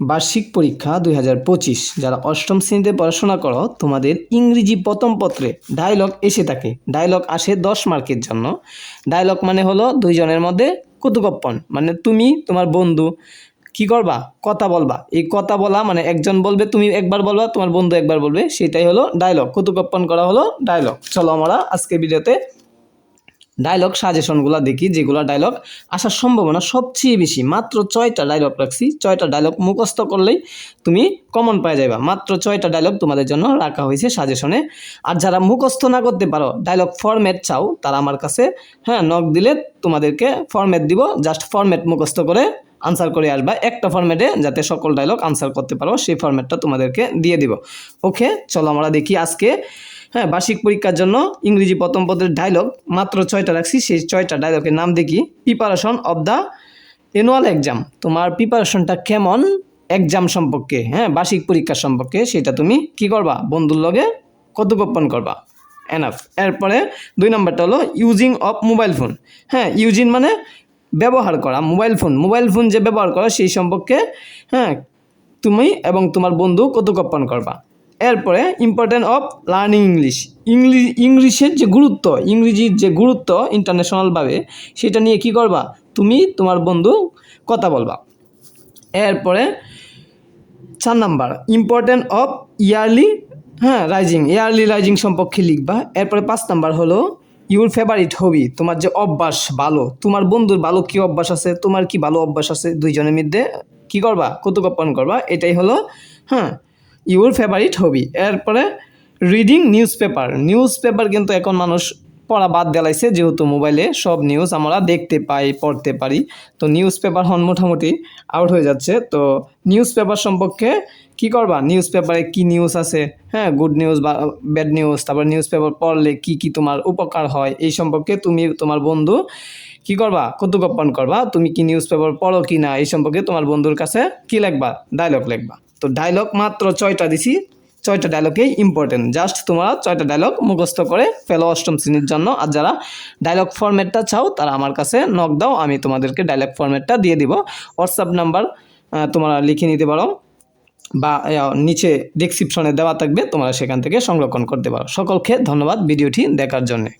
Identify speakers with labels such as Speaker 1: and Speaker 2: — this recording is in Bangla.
Speaker 1: বার্ষিক পরীক্ষা দুই হাজার পঁচিশ। যারা অষ্টম শ্রেণীতে পড়াশোনা করো, তোমাদের ইংরেজি প্রথম পত্রে ডায়লগ এসে থাকে। ডায়লগ আসে দশ মার্কের জন্য। ডায়লগ মানে হলো দুইজনের মধ্যে কুতুকপ্পন মানে তুমি, তোমার বন্ধু, কি করবা? কথা বলবা। এই কথা বলা মানে একজন বলবে, তুমি একবার বলবা, তোমার বন্ধু একবার বলবে, সেটাই হলো ডায়লগ কুতুকপ্পন করা হলো ডায়লগ চলো আমরা আজকে ভিডিওতে ডায়লগ সাজেশনগুলো দেখি, যেগুলো ডায়লগ আসার সম্ভাবনা সবচেয়ে বেশি। মাত্র ছয়টা ডায়লগ রাখছি, ছয়টা ডায়লগ মুখস্থ করলেই তুমি কমন পাওয়া যাবে মাত্র ছয়টা ডায়লগ তোমাদের জন্য রাখা হয়েছে সাজেশনে আর যারা মুখস্থ না করতে পারো ডায়লগ ফরম্যাট চাও, তারা আমার কাছে হ্যাঁ নক দিলে তোমাদেরকে ফরম্যাট দিব। জাস্ট ফরম্যাট মুখস্থ করে আনসার করে আসবা। একটা ফরম্যাটে যাতে সকল ডায়লগ আনসার করতে পারো, সেই ফরম্যাটটা তোমাদেরকে দিয়ে দিব। ওকে চলো আমরা দেখি আজকে হ্যাঁ বার্ষিক পরীক্ষার জন্য ইংরেজি প্রথম পদের ডায়লগ মাত্র ছয়টা রাখছি, সেই ছয়টা ডায়লগের নাম দেখি। Preparation of the annual exam তোমার প্রিপারেশনটা কেমন? এক্সাম সম্পর্কে হ্যাঁ বার্ষিক পরীক্ষা সম্পর্কে, সেটা তুমি কি করবা? বন্ধুর লগে কথোপকথন করবা। এনাফ এরপরে দুই নম্বরটা হলো ইউজিং অফ মোবাইল ফোন হ্যাঁ ইউজিং মানে ব্যবহার করা মোবাইল ফোন মোবাইল ফোন যে ব্যবহার করা, সেই সম্পর্কে হ্যাঁ তুমি এবং তোমার বন্ধু কথোপকথন করবা। এরপরে important of learning English English ইংলিশের যে গুরুত্ব, ইংরেজির যে গুরুত্ব ইন্টারন্যাশনালভাবে সেটা নিয়ে কি করবা? তুমি তোমার বন্ধু কথা বলবা। এরপরে চার নাম্বার ইম্পর্টেন্ট অফ ইয়ারলি হ্যাঁ রাইজিং ইয়ারলি রাইজিং সম্পর্কে লিখবা। এরপরে পাঁচ নাম্বার হলো ইউর ফেভারিট হবি তোমার যে অভ্যাস ভালো, তোমার বন্ধুর ভালো কী অভ্যাস আছে, তোমার কি ভালো অভ্যাস আছে, দুইজনের মধ্যে কি করবা? কৌতুকপন করবা। এটাই হলো হ্যাঁ ইউর ফেভারিট হবি এরপরে reading newspaper newspaper কিন্তু এখন মানুষ পড়া বাদ দেলাইছে, যেহেতু মোবাইলে সব নিউজ আমরা দেখতে পাই, পড়তে পারি। তো নিউজ পেপার হন মোটামুটি আউট হয়ে যাচ্ছে। তো নিউজ পেপার সম্পর্কে কি করবা? নিউজ পেপারে কি নিউজ আছে? হ্যাঁ গুড নিউজ বা ব্যাড নিউজ তারপর নিউজ পেপার পড়লে কি কি তোমার উপকার হয়? এই সম্পর্কে তুমি, তোমার বন্ধু কি করবা? কৌতুকপন করবা। তুমি কি নিউজ পেপার পড়ো কি না এই সম্পর্কে তোমার বন্ধুর কাছে কি লিখবা? ডায়লগ লিখবা। তো ডায়লগ মাত্র ছয়টা দিছি। ছয়টা ডায়লগেই ইম্পর্টেন্ট জাস্ট তোমরা ছয়টা ডায়লগ মুখস্থ করে ফেলো অষ্টম শ্রেণির জন্য। আর যারা ডায়লগ ফরম্যাটটা চাও, তারা আমার কাছে নক দাও, আমি তোমাদেরকে ডায়লগ ফরম্যাটটা দিয়ে দিব। হোয়াটসঅ্যাপ নাম্বার তোমরা লিখে নিতে পারো। বা নিচে ডিসক্রিপশনে দেওয়া থাকবে, তোমরা সেখান থেকে সংরক্ষণ করতে পারো। সকলকে ধন্যবাদ ভিডিওটি দেখার জন্যে।